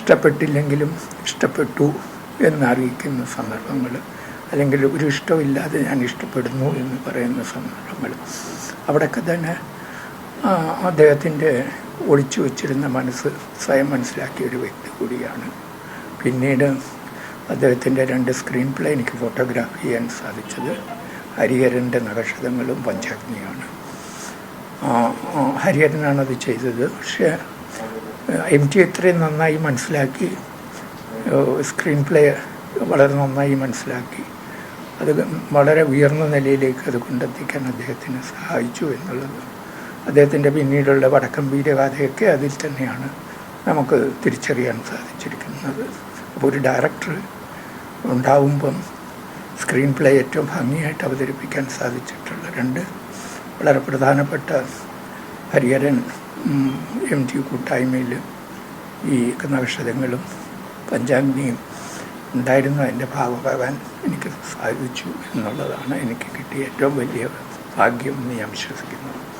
ഇഷ്ടപ്പെട്ടില്ലെങ്കിലും ഇഷ്ടപ്പെട്ടു എന്നറിയിക്കുന്ന സന്ദർഭങ്ങൾ അല്ലെങ്കിൽ ഒരു ഇഷ്ടമില്ലാതെ ഞാൻ ഇഷ്ടപ്പെടുന്നു എന്ന് പറയുന്ന സന്ദർഭങ്ങൾ. അവിടെയൊക്കെ തന്നെ അദ്ദേഹത്തിന്റെ ഒളിച്ചു വച്ചിരുന്ന മനസ്സ് സ്വയം മനസ്സിലാക്കിയ ഒരു വ്യക്തി കൂടിയാണ്. പിന്നീട് അദ്ദേഹത്തിന്റെ രണ്ട് സ്ക്രീൻ പ്ലേ എനിക്ക് ഫോട്ടോഗ്രാഫ് ചെയ്യാൻ സാധിച്ചത് ഹരിഹരന്റെ നഖക്ഷതങ്ങളും പഞ്ചാഗ്നിയാണ്. ആ, ആ, ഹരിഹരനാണ് അത് ചെയ്തത്. പക്ഷേ എം ടി ഇത്രയും നന്നായി മനസ്സിലാക്കി സ്ക്രീൻ പ്ലേ വളരെ നന്നായി മനസ്സിലാക്കി. അത് വളരെ ഉയർന്ന നിലയിലേക്ക് അത് കൊണ്ടെത്തിക്കാൻ അദ്ദേഹത്തിന് സഹായിച്ചു എന്നുള്ളത്. അദ്ദേഹത്തിന്റെ പിന്നീടുള്ള വടക്കം വീരഗാഥയൊക്കെ അതിൽ തന്നെയാണ് നമുക്ക് തിരിച്ചറിയാൻ സാധിച്ചിരിക്കുന്നത്. അപ്പോൾ ഒരു ഡയറക്ടർ ഉണ്ടാവുമ്പം സ്ക്രീൻ പ്ലേ ഏറ്റവും ഭംഗിയായിട്ട് അവതരിപ്പിക്കാൻ സാധിച്ചിട്ടുള്ള രണ്ട് വളരെ പ്രധാനപ്പെട്ട ഹരിഹരൻ എം ടി കൂട്ടായ്മയിൽ ഈ കഥാക്ഷരങ്ങളും പഞ്ചാഗ്നിയും ഉണ്ടായിരുന്നു. എന്റെ ഭാഗമാകാൻ എനിക്ക് സാധിച്ചു എന്നുള്ളതാണ് എനിക്ക് കിട്ടിയ ഏറ്റവും വലിയ ഭാഗ്യം എന്ന് ഞാൻ വിശ്വസിക്കുന്നു.